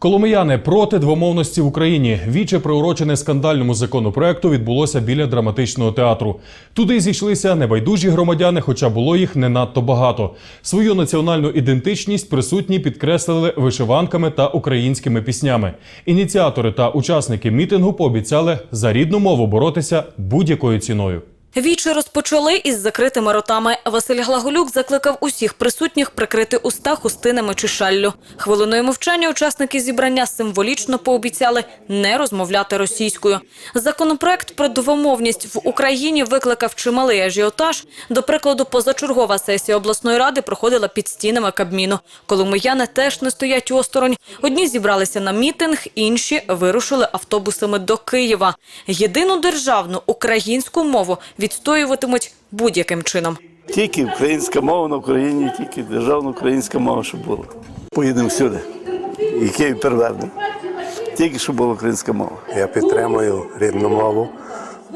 Коломияни проти двомовності в Україні. Віче приурочене скандальному законопроекту відбулося біля драматичного театру. Туди зійшлися небайдужі громадяни, хоча було їх не надто багато. Свою національну ідентичність присутні підкреслили вишиванками та українськими піснями. Ініціатори та учасники мітингу пообіцяли за рідну мову боротися будь-якою ціною. Вічі розпочали із закритими ротами. Василь Глаголюк закликав усіх присутніх прикрити уста хустинами чи шаллю. Хвилиною мовчання учасники зібрання символічно пообіцяли не розмовляти російською. Законопроект про двомовність в Україні викликав чималий ажіотаж. До прикладу, позачергова сесія обласної ради проходила під стінами Кабміну. Коломияни теж не стоять осторонь. Одні зібралися на мітинг, інші вирушили автобусами до Києва. Єдину державну українську мову відстоюватимуть будь-яким чином. Тільки українська мова на Україні, тільки державна українська мова, щоб була. Поїдемо всюди. І Київ перевернемо. Тільки щоб була українська мова. Я підтримую рідну мову,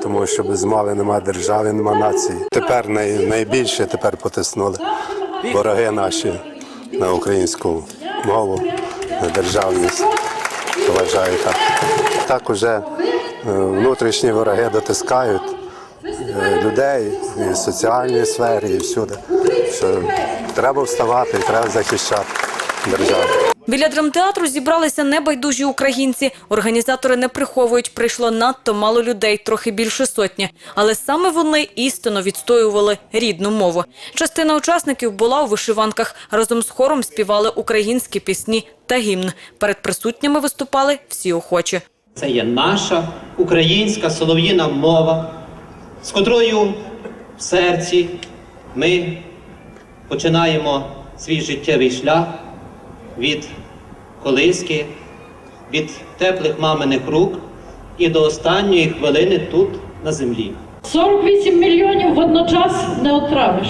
тому що без мови немає держави, немає нації. Тепер най, найбільше тепер потиснули вороги наші на українську мову, на державність. Вважаю так. Так уже е, внутрішні вороги дотискають людей і в соціальній сфері, і всюди. Що треба вставати і треба захищати державу. Біля драмтеатру зібралися небайдужі українці. Організатори не приховують, прийшло надто мало людей, трохи більше сотні. Але саме вони істинно відстоювали рідну мову. Частина учасників була у вишиванках. Разом з хором співали українські пісні та гімн. Перед присутніми виступали всі охочі. Це є наша українська солов'їна мова, з котрою в серці ми починаємо свій життєвий шлях від колиски, від теплих маминих рук і до останньої хвилини тут на землі. 48 мільйонів водночас не отравиш,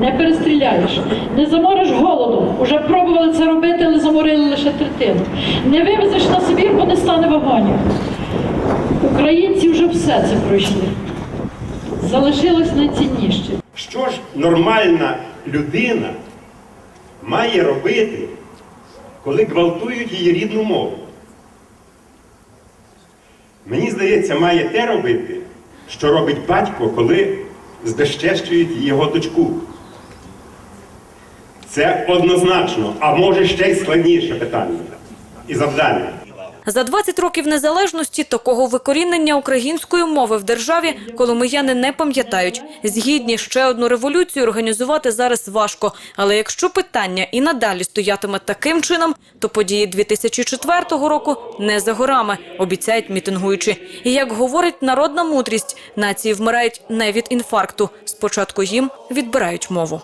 не перестріляєш, не замориш голодом. Уже пробували це робити, але заморили лише третину. Не вивезеш на Сибір, бо не стане вагонів. Українці вже все це пройшли. Залишилось найцінніше. Що ж нормальна людина має робити, коли гвалтують її рідну мову? Мені здається, має те робити, що робить батько, коли збезчещують його дочку. Це однозначно, а може ще й складніше питання і завдання. За 20 років незалежності такого викорінення української мови в державі коломияни не пам'ятають. Згідні ще одну революцію організувати зараз важко. Але якщо питання і надалі стоятиме таким чином, то події 2004 року не за горами, обіцяють мітингуючі. І як говорить народна мудрість, нації вмирають не від інфаркту. Спочатку їм відбирають мову.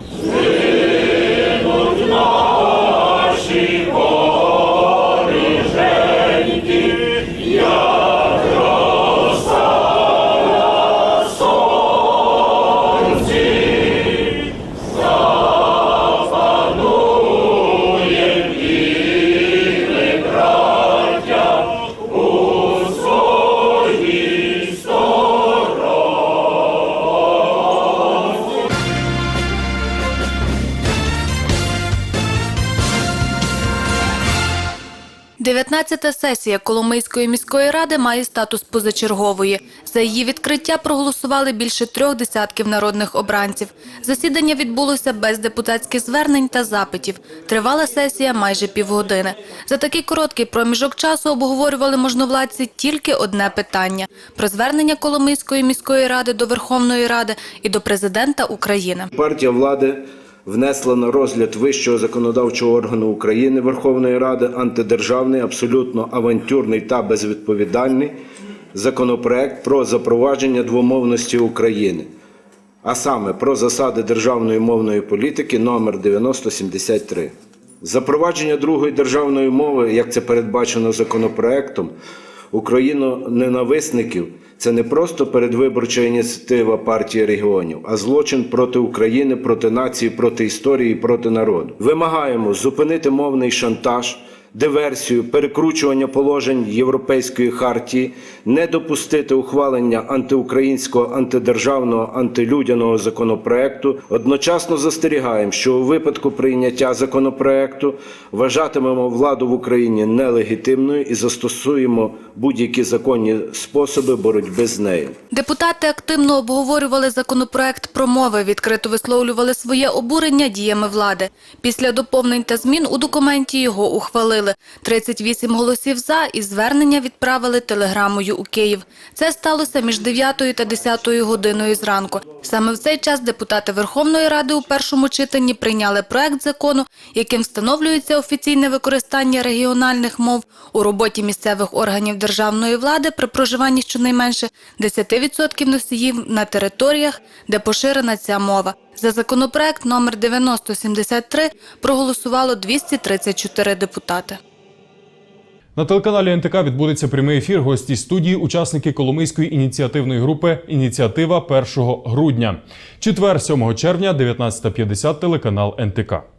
Дев'ятнадцята сесія Коломийської міської ради має статус позачергової. За її відкриття проголосували більше трьох десятків народних обранців. Засідання відбулося без депутатських звернень та запитів. Тривала сесія майже півгодини. За такий короткий проміжок часу обговорювали можновладці тільки одне питання – про звернення Коломийської міської ради до Верховної Ради і до президента України. Партія влади внесла на розгляд вищого законодавчого органу України Верховної Ради антидержавний, абсолютно авантюрний та безвідповідальний законопроект про запровадження двомовності України, а саме про засади державної мовної політики номер 9073. Запровадження другої державної мови, як це передбачено законопроектом, україноненависників це не просто передвиборча ініціатива партії регіонів, а злочин проти України, проти нації, проти історії, проти народу. Вимагаємо зупинити мовний шантаж, диверсію, перекручування положень Європейської хартії, не допустити ухвалення антиукраїнського, антидержавного, антилюдяного законопроекту. Одночасно застерігаємо, що у випадку прийняття законопроекту вважатимемо владу в Україні нелегітимною і застосуємо будь-які законні способи боротьби з нею. Депутати активно обговорювали законопроект про мови, відкрито висловлювали своє обурення діями влади. Після доповнень та змін у документі його ухвалили. 38 голосів за і звернення відправили телеграмою у Київ. Це сталося між 9 та 10 годиною зранку. Саме в цей час депутати Верховної Ради у першому читанні прийняли проект закону, яким встановлюється офіційне використання регіональних мов у роботі місцевих органів державної влади при проживанні щонайменше 10% носіїв на територіях, де поширена ця мова. За законопроект номер 9073 проголосувало 234 депутати. На телеканалі НТК відбудеться прямий ефір. Гості студії, учасники Коломийської ініціативної групи Ініціатива 1 грудня. Четвер, 7 червня, 19.50, телеканал НТК.